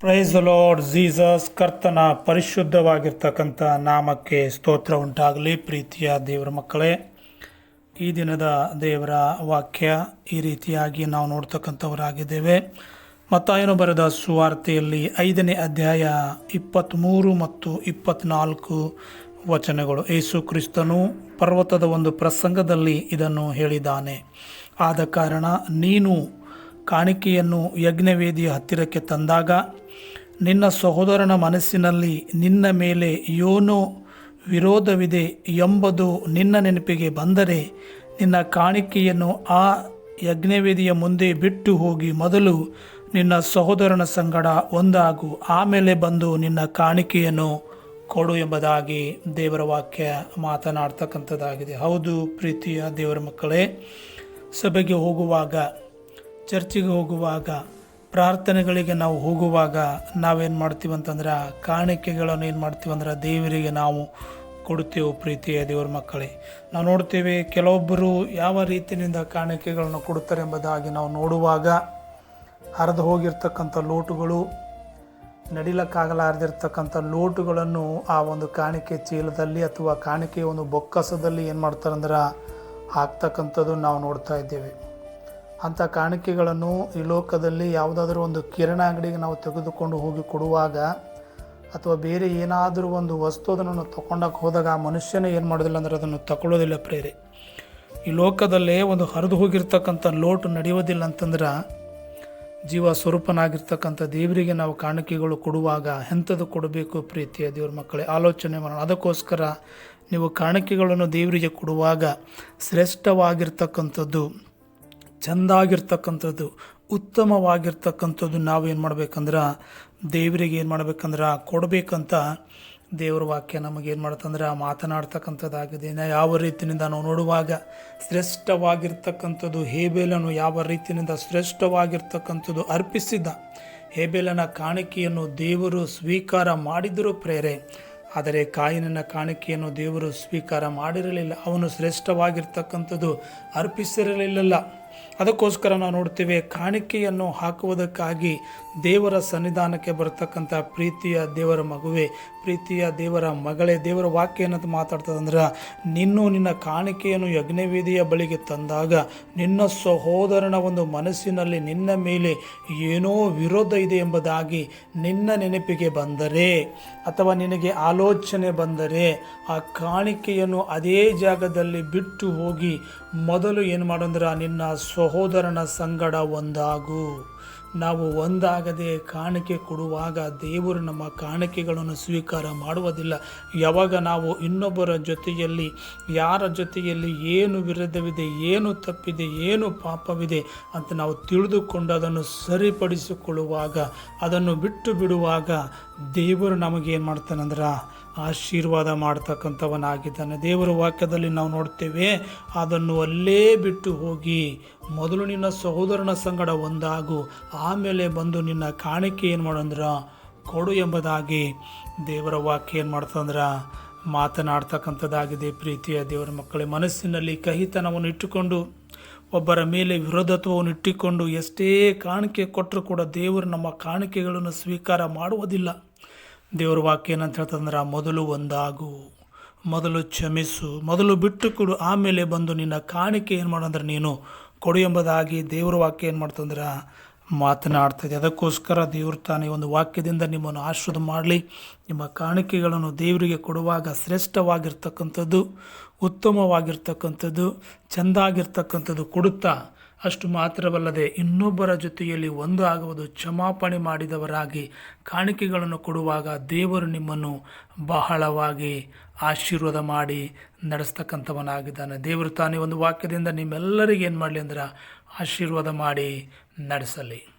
Price lord Jesus ಕರ್ತನ ಪರಿಶುದ್ಧವಾಗಿರ್ತಕ್ಕಂಥ ನಾಮಕ್ಕೆ ಸ್ತೋತ್ರ ಉಂಟಾಗಲಿ ಪ್ರೀತಿಯ ದೇವರ ಮಕ್ಕಳೇ. ಈ ದಿನದ ದೇವರ ವಾಕ್ಯ ಈ ರೀತಿಯಾಗಿ ನಾವು ನೋಡ್ತಕ್ಕಂಥವರಾಗಿದ್ದೇವೆ. ಮತ್ತಾಯನು ಬರೆದ ಸುವಾರ್ತೆಯಲ್ಲಿ ಐದನೇ ಅಧ್ಯಾಯ ಇಪ್ಪತ್ತ್ಮೂರು ಮತ್ತು ಇಪ್ಪತ್ತ್ನಾಲ್ಕು ವಚನಗಳು. ಯೇಸು ಕ್ರಿಸ್ತನು ಪರ್ವತದ ಒಂದು ಪ್ರಸಂಗದಲ್ಲಿ ಇದನ್ನು ಹೇಳಿದ್ದಾನೆ. ಆದ ಕಾರಣ ನೀನು ಕಾಣಿಕೆಯನ್ನು ಯಜ್ಞವೇದಿಯ ಹತ್ತಿರಕ್ಕೆ ತಂದಾಗ, ನಿನ್ನ ಸಹೋದರನ ಮನಸ್ಸಿನಲ್ಲಿ ನಿನ್ನ ಮೇಲೆ ಯೋನೋ ವಿರೋಧವಿದೆ ಎಂಬುದು ನಿನ್ನ ನೆನಪಿಗೆ ಬಂದರೆ, ನಿನ್ನ ಕಾಣಿಕೆಯನ್ನು ಆ ಯಜ್ಞವೇದಿಯ ಮುಂದೆ ಬಿಟ್ಟು ಹೋಗಿ ಮೊದಲು ನಿನ್ನ ಸಹೋದರನ ಸಂಗಡ ಒಂದಾಗು, ಆಮೇಲೆ ಬಂದು ನಿನ್ನ ಕಾಣಿಕೆಯನ್ನು ಕೊಡು ಎಂಬುದಾಗಿ ದೇವರ ವಾಕ್ಯ ಮಾತನಾಡ್ತಕ್ಕಂಥದ್ದಾಗಿದೆ. ಹೌದು ಪ್ರೀತಿಯ ದೇವರ ಮಕ್ಕಳೇ, ಸಭೆಗೆ ಹೋಗುವಾಗ ಚರ್ಚಿಗೆ ಹೋಗುವಾಗ, ಪ್ರಾರ್ಥನೆಗಳಿಗೆ ನಾವು ಹೋಗುವಾಗ ನಾವೇನು ಮಾಡ್ತೀವಿ ಅಂತಂದ್ರೆ ಕಾಣಿಕೆಗಳನ್ನು ಏನು ಮಾಡ್ತೀವಂದ್ರೆ ದೇವರಿಗೆ ನಾವು ಕೊಡ್ತೇವೆ ಪ್ರೀತಿಯ ದೇವರ ಮಕ್ಕಳೇ. ನಾವು ನೋಡ್ತೇವೆ ಕೆಲವೊಬ್ಬರು ಯಾವ ರೀತಿಯಿಂದ ಕಾಣಿಕೆಗಳನ್ನು ಕೊಡುತ್ತಾರೆ ಎಂಬುದಾಗಿ ನಾವು ನೋಡುವಾಗ, ಹರಿದು ಹೋಗಿರ್ತಕ್ಕಂಥ ಲೋಟುಗಳು, ನಡಿಲಕ್ಕಾಗಲಾರ್ದಿರ್ತಕ್ಕಂಥ ಲೋಟುಗಳನ್ನು ಆ ಒಂದು ಕಾಣಿಕೆ ಚೀಲದಲ್ಲಿ ಅಥವಾ ಕಾಣಿಕೆಯ ಒಂದು ಬೊಕ್ಕಸದಲ್ಲಿ ಏನು ಮಾಡ್ತಾರಂದ್ರೆ, ಹಾಕ್ತಕ್ಕಂಥದ್ದು ನಾವು ನೋಡ್ತಾ ಇದ್ದೇವೆ. ಅಂಥ ಕಾಣಿಕೆಗಳನ್ನು ಈ ಲೋಕದಲ್ಲಿ ಯಾವುದಾದ್ರೂ ಒಂದು ಕಿರಣ ಅಂಗಡಿಗೆ ನಾವು ತೆಗೆದುಕೊಂಡು ಹೋಗಿ ಕೊಡುವಾಗ ಅಥವಾ ಬೇರೆ ಏನಾದರೂ ಒಂದು ವಸ್ತು ಅದನ್ನು ತಗೊಂಡಕ್ಕೆ ಹೋದಾಗ ಆ ಮನುಷ್ಯನೇ ಏನು ಮಾಡೋದಿಲ್ಲ ಅಂದರೆ ಅದನ್ನು ತಗೊಳ್ಳೋದಿಲ್ಲ ಪ್ರೇರೆ. ಈ ಲೋಕದಲ್ಲೇ ಒಂದು ಹರಿದು ಹೋಗಿರ್ತಕ್ಕಂಥ ಲೋಟು ನಡೆಯೋದಿಲ್ಲ ಅಂತಂದ್ರೆ ಜೀವ ಸ್ವರೂಪನಾಗಿರ್ತಕ್ಕಂಥ ದೇವರಿಗೆ ನಾವು ಕಾಣಿಕೆಗಳು ಕೊಡುವಾಗ ಎಂಥದ್ದು ಕೊಡಬೇಕು ಪ್ರೀತಿಯ ದೇವ್ರ ಮಕ್ಕಳೇ? ಆಲೋಚನೆ ಮಾಡೋಣ. ಅದಕ್ಕೋಸ್ಕರ ನೀವು ಕಾಣಿಕೆಗಳನ್ನು ದೇವರಿಗೆ ಕೊಡುವಾಗ ಶ್ರೇಷ್ಠವಾಗಿರ್ತಕ್ಕಂಥದ್ದು ಚೆಂದಾಗಿರ್ತಕ್ಕಂಥದ್ದು, ಉತ್ತಮವಾಗಿರ್ತಕ್ಕಂಥದ್ದು ನಾವೇನು ಮಾಡ್ಬೇಕಂದ್ರೆ, ದೇವರಿಗೆ ಏನು ಮಾಡ್ಬೇಕಂದ್ರೆ ಕೊಡಬೇಕಂತ ದೇವರ ವಾಕ್ಯ ನಮಗೇನು ಮಾಡ್ತಂದ್ರೆ ಮಾತನಾಡ್ತಕ್ಕಂಥದ್ದಾಗಿದೆ. ಯಾವ ರೀತಿಯಿಂದ ನಾವು ನೋಡುವಾಗ ಶ್ರೇಷ್ಠವಾಗಿರ್ತಕ್ಕಂಥದ್ದು ಹೇಬೇಲನು ಯಾವ ರೀತಿಯಿಂದ ಶ್ರೇಷ್ಠವಾಗಿರ್ತಕ್ಕಂಥದ್ದು ಅರ್ಪಿಸಿದ್ದ. ಹೇಬೇಲನ ಕಾಣಿಕೆಯನ್ನು ದೇವರು ಸ್ವೀಕಾರ ಮಾಡಿದರೂ ಪ್ರೇರೆ, ಆದರೆ ಕಾಯಿನನ ಕಾಣಿಕೆಯನ್ನು ದೇವರು ಸ್ವೀಕಾರ ಮಾಡಿರಲಿಲ್ಲ. ಅವನು ಶ್ರೇಷ್ಠವಾಗಿರ್ತಕ್ಕಂಥದ್ದು ಅರ್ಪಿಸಿರಲಿಲ್ಲ ಅದಕ್ಕೋಸ್ಕರ ನಾವು ನೋಡ್ತೇವೆ ಕಾಣಿಕೆಯನ್ನು ಹಾಕುವುದಕ್ಕಾಗಿ ದೇವರ ಸನ್ನಿಧಾನಕ್ಕೆ ಬರತಕ್ಕಂಥ ಪ್ರೀತಿಯ ದೇವರ ಮಗುವೆ, ಪ್ರೀತಿಯ ದೇವರ ಮಗಳೇ, ದೇವರ ವಾಕ್ಯ ಏನಂತ ಮಾತಾಡ್ತದಂದ್ರೆ ನಿನ್ನೂ ನಿನ್ನ ಕಾಣಿಕೆಯನ್ನು ಯಜ್ಞವೇದಿಯ ಬಳಿಗೆ ತಂದಾಗ ನಿನ್ನ ಸಹೋದರನ ಒಂದು ಮನಸ್ಸಿನಲ್ಲಿ ನಿನ್ನ ಮೇಲೆ ಏನೋ ವಿರೋಧ ಇದೆ ಎಂಬುದಾಗಿ ನಿನ್ನ ನೆನಪಿಗೆ ಬಂದರೆ ಅಥವಾ ನಿನಗೆ ಆಲೋಚನೆ ಬಂದರೆ ಆ ಕಾಣಿಕೆಯನ್ನು ಅದೇ ಜಾಗದಲ್ಲಿ ಬಿಟ್ಟು ಹೋಗಿ ಮೊದಲು ಏನು ಮಾಡಂದ್ರೆ ನಿನ್ನ ಸಹೋದರನ ಸಂಗಡ ಒಂದಾಗು. ನಾವು ಒಂದಾಗದೆ ಕಾಣಿಕೆ ಕೊಡುವಾಗ ದೇವರು ನಮ್ಮ ಕಾಣಿಕೆಗಳನ್ನು ಸ್ವೀಕಾರ ಮಾಡುವುದಿಲ್ಲ. ಯಾವಾಗ ನಾವು ಇನ್ನೊಬ್ಬರ ಜೊತೆಯಲ್ಲಿ, ಯಾರ ಜೊತೆಯಲ್ಲಿ ಏನು ವಿರುದ್ಧವಿದೆ ಏನು ತಪ್ಪಿದೆ, ಏನು ಪಾಪವಿದೆ ಅಂತ ನಾವು ತಿಳಿದುಕೊಂಡು ಅದನ್ನು ಸರಿಪಡಿಸಿಕೊಳ್ಳುವಾಗ, ಅದನ್ನು ಬಿಟ್ಟು ಬಿಡುವಾಗ ದೇವರು ನಮಗೇನು ಮಾಡ್ತಾನಂದ್ರೆ ಆಶೀರ್ವಾದ ಮಾಡ್ತಕ್ಕಂಥವನಾಗಿದ್ದಾನೆ. ದೇವರ ವಾಕ್ಯದಲ್ಲಿ ನಾವು ನೋಡ್ತೇವೆ, ಅದನ್ನು ಅಲ್ಲೇ ಬಿಟ್ಟು ಹೋಗಿ ಮೊದಲು ನಿನ್ನ ಸಹೋದರನ ಸಂಗಡ ಒಂದಾಗು, ಆಮೇಲೆ ಬಂದು ನಿನ್ನ ಕಾಣಿಕೆ ಏನು ಮಾಡಂದ್ರ ಕೊಡು ಎಂಬುದಾಗಿ ದೇವರ ವಾಕ್ಯ ಏನು ಮಾಡ್ತಂದ್ರೆ ಮಾತನಾಡ್ತಕ್ಕಂಥದ್ದಾಗಿದೆ ಪ್ರೀತಿಯ ದೇವರ ಮಕ್ಕಳೇ. ಮನಸ್ಸಿನಲ್ಲಿ ಕಹಿತನವನ್ನು ಇಟ್ಟುಕೊಂಡು, ಒಬ್ಬರ ಮೇಲೆ ವಿರೋಧತ್ವವನ್ನು ಇಟ್ಟುಕೊಂಡು ಎಷ್ಟೇ ಕಾಣಿಕೆ ಕೊಟ್ಟರೂ ಕೂಡ ದೇವರು ನಮ್ಮ ಕಾಣಿಕೆಗಳನ್ನು ಸ್ವೀಕಾರ ಮಾಡುವುದಿಲ್ಲ. ದೇವ್ರ ವಾಕ್ಯ ಏನಂತ ಹೇಳ್ತಂದ್ರೆ ಮೊದಲು ಒಂದಾಗು, ಮೊದಲು ಕ್ಷಮಿಸು, ಮೊದಲು ಬಿಟ್ಟು ಕೊಡು ಆಮೇಲೆ ಬಂದು ನಿನ್ನ ಕಾಣಿಕೆ ಏನು ಮಾಡಂದ್ರೆ ನೀನು ಕೊಡು ಎಂಬುದಾಗಿ ದೇವ್ರ ವಾಕ್ಯ ಏನು ಮಾಡ್ತಂದ್ರೆ ಮಾತನಾಡ್ತದೆ ಅದಕ್ಕೋಸ್ಕರ ದೇವ್ರ ತಾನೇ ಒಂದು ವಾಕ್ಯದಿಂದ ನಿಮ್ಮನ್ನು ಆಶ್ರದ ಮಾಡಲಿ. ನಿಮ್ಮ ಕಾಣಿಕೆಗಳನ್ನು ದೇವರಿಗೆ ಕೊಡುವಾಗ ಶ್ರೇಷ್ಠವಾಗಿರ್ತಕ್ಕಂಥದ್ದು, ಉತ್ತಮವಾಗಿರ್ತಕ್ಕಂಥದ್ದು, ಚೆಂದಾಗಿರ್ತಕ್ಕಂಥದ್ದು ಕೊಡುತ್ತಾ ಅಷ್ಟು ಮಾತ್ರವಲ್ಲದೆ ಇನ್ನೊಬ್ಬರ ಜೊತೆಯಲ್ಲಿ ಒಂದು ಆಗುವುದು ಕ್ಷಮಾಪಣೆ ಮಾಡಿದವರಾಗಿ ಕಾಣಿಕೆಗಳನ್ನು ಕೊಡುವಾಗ ದೇವರು ನಿಮ್ಮನ್ನು ಬಹಳವಾಗಿ ಆಶೀರ್ವಾದ ಮಾಡಿ ನಡೆಸ್ತಕ್ಕಂಥವನಾಗಿದ್ದಾನೆ. ದೇವರು ತಾನೇ ಒಂದು ವಾಕ್ಯದಿಂದ ನಿಮ್ಮೆಲ್ಲರಿಗೆ ಏನು ಮಾಡಲಿ ಅಂದ್ರೆ ಆಶೀರ್ವಾದ ಮಾಡಿ ನಡೆಸಲಿ.